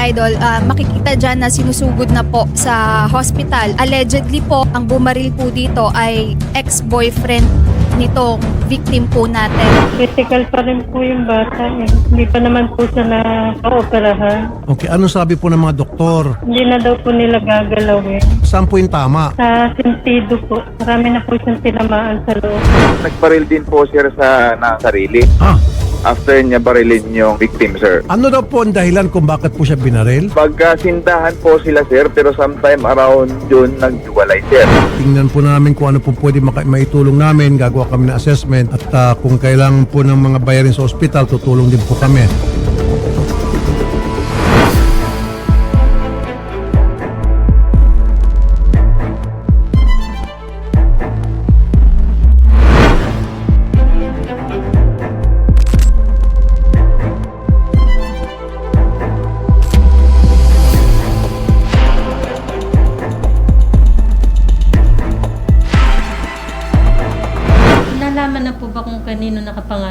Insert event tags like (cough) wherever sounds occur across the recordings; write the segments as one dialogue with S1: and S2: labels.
S1: Idol, ah, makikita dyan na sinusugod na po sa hospital. Allegedly po, ang bumaril po dito ay ex-boyfriend nitong victim po natin.
S2: Critical pa rin po yung bata eh. Hindi pa naman po siya na-operahan.
S3: Okay, ano sabi po ng mga doktor?
S2: Hindi na daw po nila gagalawin.
S3: Saan po yung tama?
S2: Sa sentido po, marami na po siyang tinamaan sa loob.
S4: Nagbaril din po sir sa na sarili.
S3: Ah,
S4: After niya barilin yung victim, sir.
S3: ano daw po ang dahilan kung bakit po siya binaril?
S4: Pagkasindahan po sila, sir, pero sometime around June, naghiwalay, sir.
S3: Tingnan po namin kung ano po pwede maka- maitulong namin. Gagawa kami ng assessment at ah, kung kailangan po ng mga bayarin sa ospital, tutulong din po kami.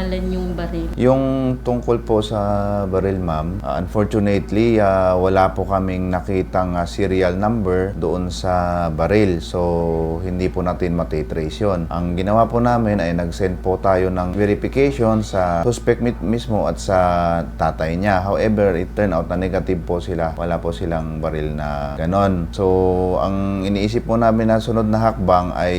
S5: Nakapangalan yung baril?
S6: Yung tungkol po sa baril, ma'am, uh, unfortunately, uh, wala po kaming nakitang uh, serial number doon sa baril. So, hindi po natin matitrace yun. Ang ginawa po namin ay nag-send po tayo ng verification sa suspect mismo at sa tatay niya. However, it turned out na negative po sila. Wala po silang baril na ganon. So, ang iniisip po namin na sunod na hakbang ay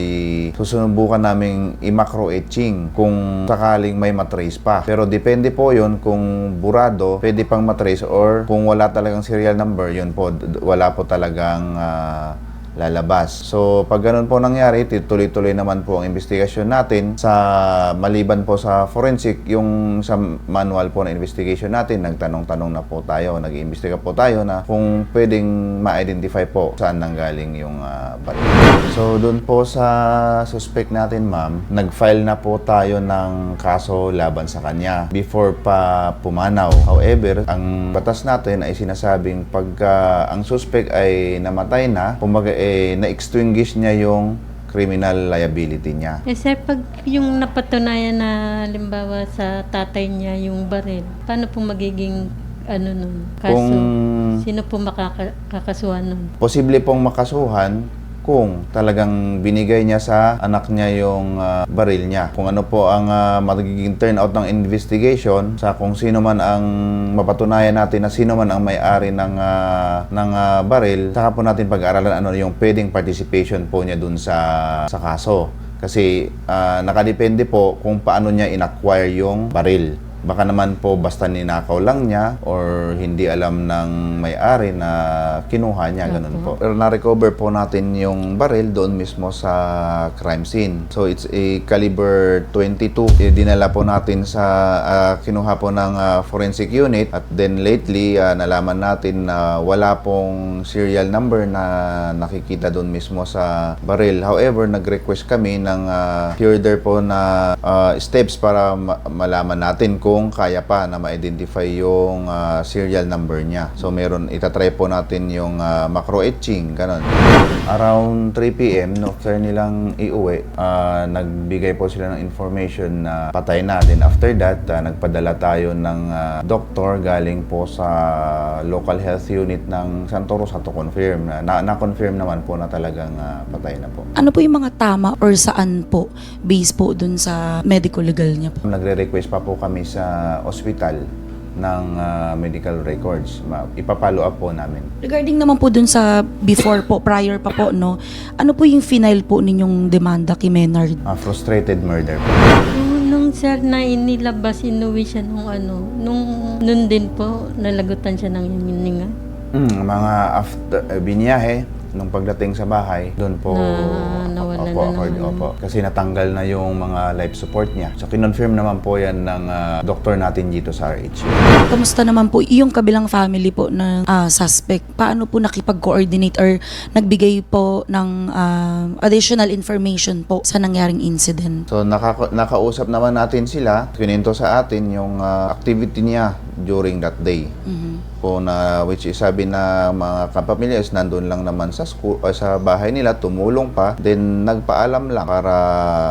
S6: susubukan namin i-macro etching kung sakaling may matrace pa. Pero depende po yon kung burado, pwede pang matrace or kung wala talagang serial number, yun po, wala po talagang ah, lalabas. So, pag ganun po nangyari, tuloy-tuloy naman po ang investigasyon natin sa maliban po sa forensic, yung sa manual po na investigation natin, nagtanong-tanong na po tayo, nag-iimbestiga po tayo na kung pwedeng ma-identify po saan nanggaling yung ah, baril. So, doon po sa suspect natin, ma'am, nag-file na po tayo ng kaso laban sa kanya before pa pumanaw. However, ang batas natin ay sinasabing pagka ang suspect ay namatay na, kumbaga eh, na-extinguish niya yung criminal liability niya.
S5: Eh sir, pag yung napatunayan na halimbawa sa tatay niya yung baril, paano po magiging ano nun? Kaso,
S6: Kung-
S5: sino po makakasuhan nun?
S6: Posible pong makasuhan kung talagang binigay niya sa anak niya yung ah, baril niya. Kung ano po ang ah, magiging turnout ng investigation sa kung sino man ang mapatunayan natin na sino man ang may-ari ng ah, ng ah, baril, saka po natin pag-aralan ano yung pwedeng participation po niya dun sa sa kaso. Kasi ah, nakadepende po kung paano niya in-acquire yung baril. Baka naman po basta ninakaw lang niya or hindi alam ng may-ari na kinuha niya, ganun po. Pero na-recover po natin yung baril doon mismo sa crime scene. So it's a caliber 22. Eh, Dinala po natin sa ah, kinuha po ng ah, forensic unit at then lately ah, nalaman natin na wala pong serial number na nakikita doon mismo sa baril. However, nag-request kami ng ah, further po na ah, steps para ma- malaman natin kung kaya pa na ma-identify yung ah, serial number niya. So meron, itatry po natin yung ah, macro etching, ganun. Around 3 p.m., no, after nilang iuwi, ah, nagbigay po sila ng information na patay na. Then after that, ah, nagpadala tayo ng ah, doktor galing po sa local health unit ng Santo Rosa to confirm. Na, na- na-confirm naman po na talagang ah, patay na po.
S7: Ano po yung mga tama or saan po based po dun sa medical legal niya po?
S6: Nagre-request pa po kami sa ospital ng ah, medical records. Ma- Ipapalo up po namin.
S7: Regarding naman po dun sa before po, prior pa po, no? Ano po yung final po ninyong demanda kay Menard?
S6: Ah, frustrated murder po.
S5: Nung, nung sir na inilabas, inuwi siya nung ano, nung nun din po, nalagutan siya ng hininga.
S6: Mm, mga after uh, binyahe nung pagdating sa bahay, doon po
S5: Na nawala
S6: opo,
S5: na naman.
S6: opo. Kasi natanggal na yung mga life support niya. So kinonfirm naman po yan ng ah, doktor natin dito sa RH.
S7: Kamusta naman po yung kabilang family po ng ah, suspect? Paano po nakipag-coordinate or nagbigay po ng ah, additional information po sa nangyaring incident?
S6: So nakaka- nakausap naman natin sila, kininto sa atin yung ah, activity niya during that day. Po na which is sabi na mga kapamilya is nandun lang naman sa school o sa bahay nila tumulong pa then nag nagpaalam lang para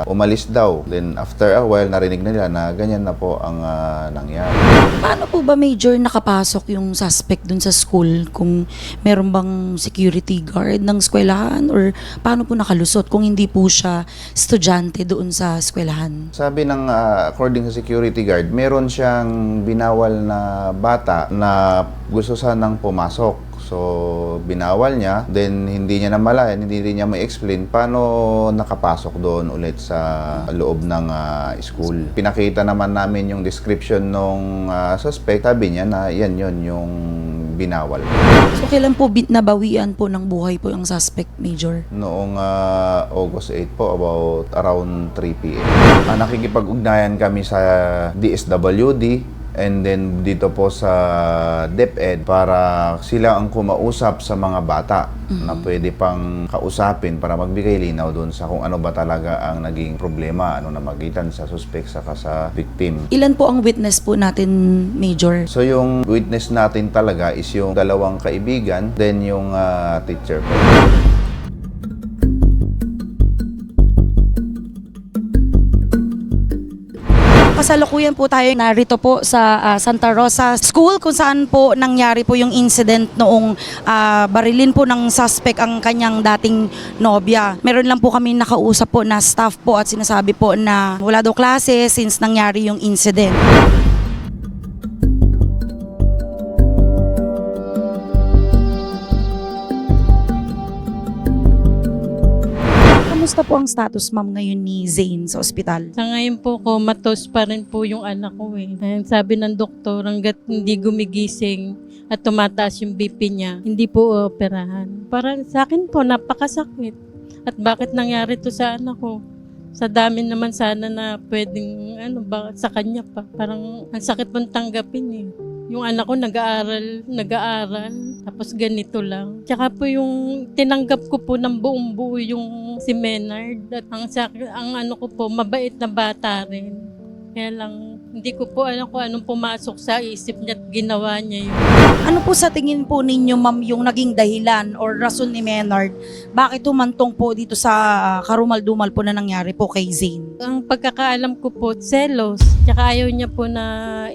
S6: umalis daw. Then after a while, narinig na nila na ganyan na po ang ah, nangyari.
S7: Paano po ba major nakapasok yung suspect dun sa school kung meron bang security guard ng eskwelahan or paano po nakalusot kung hindi po siya estudyante doon sa eskwelahan?
S6: Sabi ng ah, according sa security guard, meron siyang binawal na bata na gusto sanang pumasok. So, binawal niya, then hindi niya namalayan, hindi rin niya ma-explain paano nakapasok doon ulit sa loob ng ah, school. Pinakita naman namin yung description ng suspect. Sabi niya na yan yon yung binawal.
S7: So kailan po bin- nabawian po ng buhay po yung suspect major?
S6: Noong ah, August 8 po, about around 3 p.m. Ah, nakikipag-ugnayan kami sa DSWD and then dito po sa DepEd para sila ang kumausap sa mga bata na pwede pang kausapin para magbigay linaw doon sa kung ano ba talaga ang naging problema, ano na magitan sa suspect saka sa victim.
S7: Ilan po ang witness po natin major?
S6: So yung witness natin talaga is yung dalawang kaibigan, then yung ah, teacher
S7: Kasalukuyan po tayo narito po sa ah, Santa Rosa School kung saan po nangyari po yung incident noong ah, barilin po ng suspect ang kanyang dating nobya. Meron lang po kami nakausap po na staff po at sinasabi po na wala daw klase since nangyari yung incident. Kamusta po ang status ma'am ngayon ni Zane sa ospital?
S5: Sa ngayon po ko, matos pa rin po yung anak ko eh. Ayun, sabi ng doktor, hanggat hindi gumigising at tumataas yung BP niya, hindi po operahan. Para sa akin po, napakasakit. At bakit nangyari to sa anak ko? Sa dami naman sana na pwedeng, ano ba, sa kanya pa. Parang ang sakit pong tanggapin eh. Yung anak ko nag-aaral, nag-aaral, tapos ganito lang. Tsaka po yung tinanggap ko po ng buong buo yung si Menard. At ang, ang ano ko po, mabait na bata rin. Kaya lang, hindi ko po alam kung anong pumasok sa isip niya at ginawa niya yun.
S7: Ano po sa tingin po ninyo, ma'am, yung naging dahilan or rason ni Menard, bakit humantong po dito sa ah, karumal-dumal po na nangyari po kay Zane?
S5: Ang pagkakaalam ko po, selos. Tsaka ayaw niya po na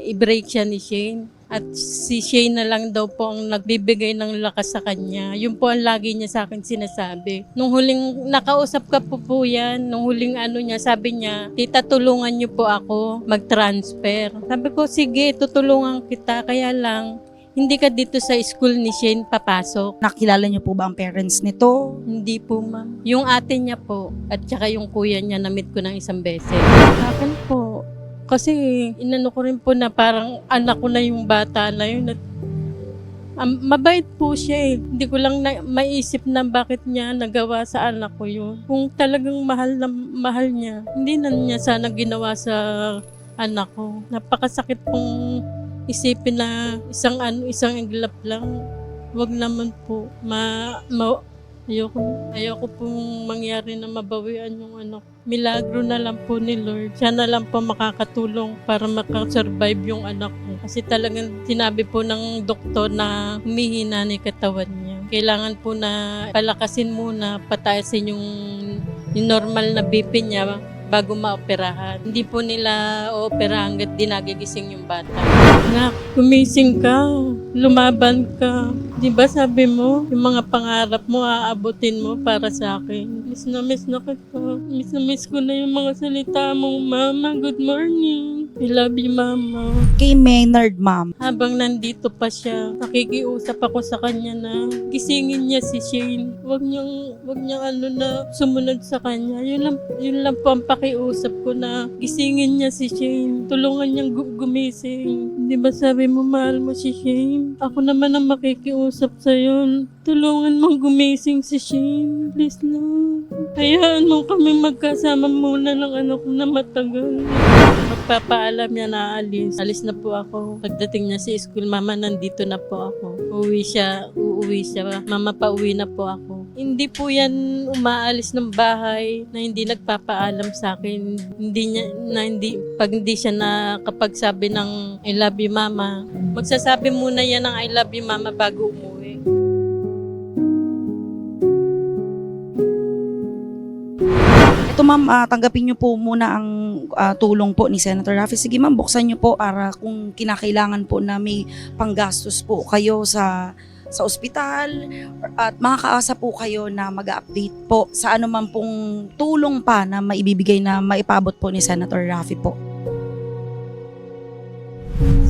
S5: i-break siya ni Shane. At si Shane na lang daw po ang nagbibigay ng lakas sa kanya. Yun po ang lagi niya sa akin sinasabi. Nung huling nakausap ka po po yan, nung huling ano niya, sabi niya, tita tulungan niyo po ako mag-transfer. Sabi ko, sige, tutulungan kita. Kaya lang, hindi ka dito sa school ni Shane papasok.
S7: Nakilala niyo po ba ang parents nito?
S5: Hindi po, ma'am. Yung ate niya po, at saka yung kuya niya, na-meet ko ng isang beses. Akin po, kasi inano ko rin po na parang anak ko na yung bata na yun. At, Am- mabait po siya eh. Hindi ko lang na- maisip na bakit niya nagawa sa anak ko yun. Kung talagang mahal na mahal niya, hindi na niya sana ginawa sa anak ko. Napakasakit pong isipin na isang ano, isang iglap lang. Wag naman po. Ma, ma ayoko, ayoko pong mangyari na mabawian yung anak ko. Milagro na lang po ni Lord. Siya na lang po makakatulong para makasurvive yung anak ko. Kasi talagang sinabi po ng doktor na humihina na yung katawan niya. Kailangan po na palakasin muna, pataasin yung, yung normal na BP niya bago maoperahan. Hindi po nila ooperahan hanggat di nagigising yung bata. Nak, gumising ka. Lumaban ka. Di ba sabi mo, yung mga pangarap mo, aabutin mo para sa akin. Miss na miss na kita. Miss na miss ko na yung mga salita mo, Mama. Good morning. I love you, Mama.
S7: Kay Maynard, ma'am.
S5: Habang nandito pa siya, nakikiusap ako sa kanya na gisingin niya si Shane. Huwag niyang, huwag niyang ano na sumunod sa kanya. Yun lang, yun lang po ang pakiusap ko na gisingin niya si Shane. Tulungan niyang gu- gumising. Di ba sabi mo mahal mo si Shane? Ako naman ang makikiusap sa'yo. Tulungan mong gumising si Shane. Please lang. Hayaan mo kami magkasama muna ng anak ko na matagal. Magpapaalam niya na alis. Alis na po ako. Pagdating niya sa school, mama, nandito na po ako. Uuwi siya, uuwi siya. Mama, pauwi na po ako. Hindi po yan umaalis ng bahay na hindi nagpapaalam sa akin. Hindi niya, na hindi, pag hindi siya nakapagsabi ng I love you, mama. Magsasabi muna yan ng I love you, mama, bago umuwi.
S7: Ito ma'am, ah, tanggapin niyo po muna ang ah, tulong po ni Senator Raffy. Sige ma'am, buksan niyo po para kung kinakailangan po na may panggastos po kayo sa sa ospital at makakaasa po kayo na mag-update po sa anuman pong tulong pa na maibibigay na maipabot po ni Senator Raffy po.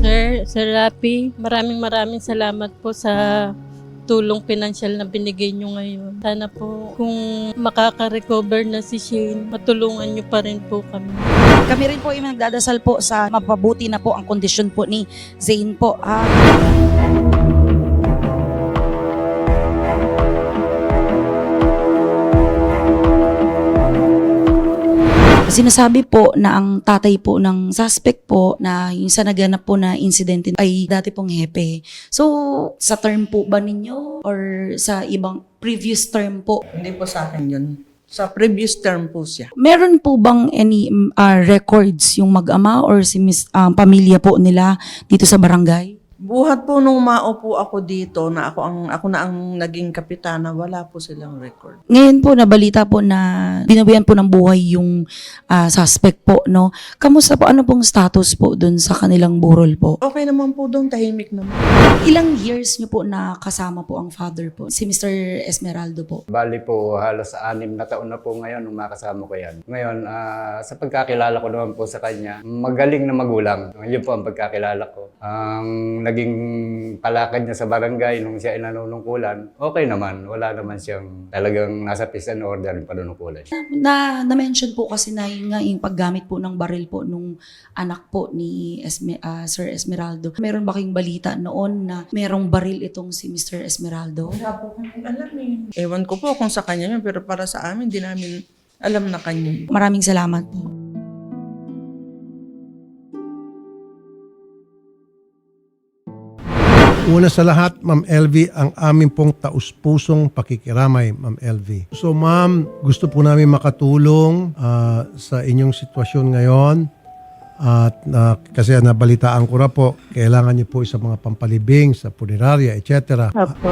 S5: Sir, Sir Rapi, maraming maraming salamat po sa tulong pinansyal na binigay nyo ngayon. Sana po kung makaka-recover na si Shane, matulungan nyo pa rin po kami.
S7: Kami rin po ay nagdadasal po sa mapabuti na po ang kondisyon po ni Zane po. Ah, Sinasabi po na ang tatay po ng suspect po na yung sa naganap po na incident ay dati pong hepe. So, sa term po ba ninyo or sa ibang previous term po?
S8: Hindi po sa akin yun. Sa previous term po siya.
S7: Meron po bang any ah, records yung mag-ama or si mis, ah, pamilya po nila dito sa barangay?
S8: Buhat po nung maupo ako dito na ako ang ako na ang naging kapitana, wala po silang record.
S7: Ngayon po nabalita po na binawian po ng buhay yung ah, suspect po, no? Kamusta po? Ano pong status po dun sa kanilang burol po?
S8: Okay naman po doon, tahimik naman.
S7: Ilang years niyo po na kasama po ang father po? Si Mr. Esmeraldo po.
S9: Bali po, halos anim na taon na po ngayon nung makasama ko yan. Ngayon, ah, sa pagkakilala ko naman po sa kanya, magaling na magulang. Yun po ang pagkakilala ko. Ang naging palakad niya sa barangay nung siya ay nanunungkulan, okay naman. Wala naman siyang talagang nasa peace and order yung panunungkulan.
S7: Na na-mention po kasi na yun nga yung paggamit po ng baril po nung anak po ni Esme, ah, Sir Esmeraldo. Meron ba kayong balita noon na merong baril itong si Mr. Esmeraldo?
S8: Wala po kami alam eh. Ewan ko po kung sa kanya yun, pero para sa amin, di namin alam na kanya.
S7: Maraming salamat po.
S3: Una sa lahat, Ma'am LV, ang aming pong taus-pusong pakikiramay, Ma'am LV. So ma'am, gusto po namin makatulong ah, sa inyong sitwasyon ngayon. At na kasi nabalitaan ko na po, kailangan niyo po sa mga pampalibing, sa punerarya, etc.
S2: Apo.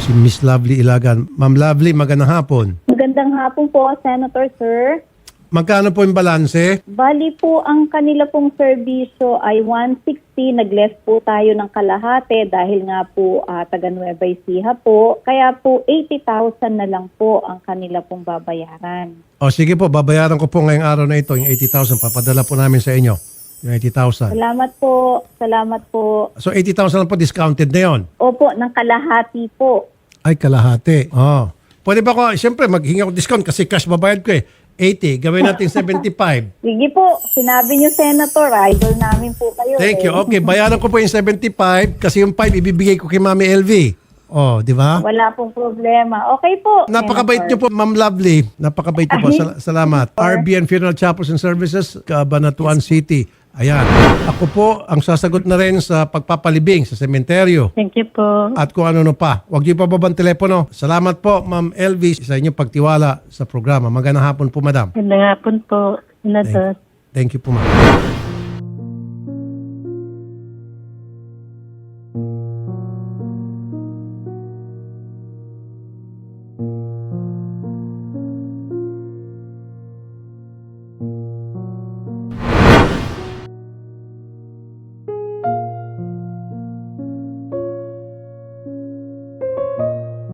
S3: Si Miss Lovely Ilagan. Ma'am Lovely, magandang hapon.
S10: Magandang hapon po, Senator Sir.
S3: Magkano po yung balanse?
S10: Bali po, ang kanila pong serbisyo ay 160. Nag-less po tayo ng kalahati dahil nga po ah, taga Nueva Ecija po. Kaya po 80,000 na lang po ang kanila pong babayaran.
S3: O sige po, babayaran ko po ngayong araw na ito, yung 80,000. Papadala po namin sa inyo, yung 80,000.
S10: Salamat po. Salamat po.
S3: So 80,000 lang po, discounted na yon.
S10: Opo, ng kalahati po.
S3: Ay, kalahati. Oh. Pwede ba ko, siyempre, maghingi ako discount kasi cash babayad ko eh. 80, gawin natin (laughs) 75.
S10: Sige po, sinabi niyo Senator, idol namin po kayo.
S3: Thank
S10: eh.
S3: you. Okay, bayaran ko po yung 75 kasi yung 5 ibibigay ko kay Mami LV. Oh, di ba?
S10: Wala pong problema. Okay po.
S3: Napakabait niyo po, Ma'am Lovely. Napakabait niyo po. Sal- salamat. RBN Funeral Chapels and Services, Cabanatuan City. Ayan. Ako po ang sasagot na rin sa pagpapalibing sa sementeryo.
S2: Thank you po.
S3: At kung ano no pa. Huwag niyo pa babang telepono. Salamat po, Ma'am Elvis, sa inyong pagtiwala sa programa. Magandang hapon po, Madam.
S2: Magandang hapon po, Senator.
S3: Thank you po, Ma'am.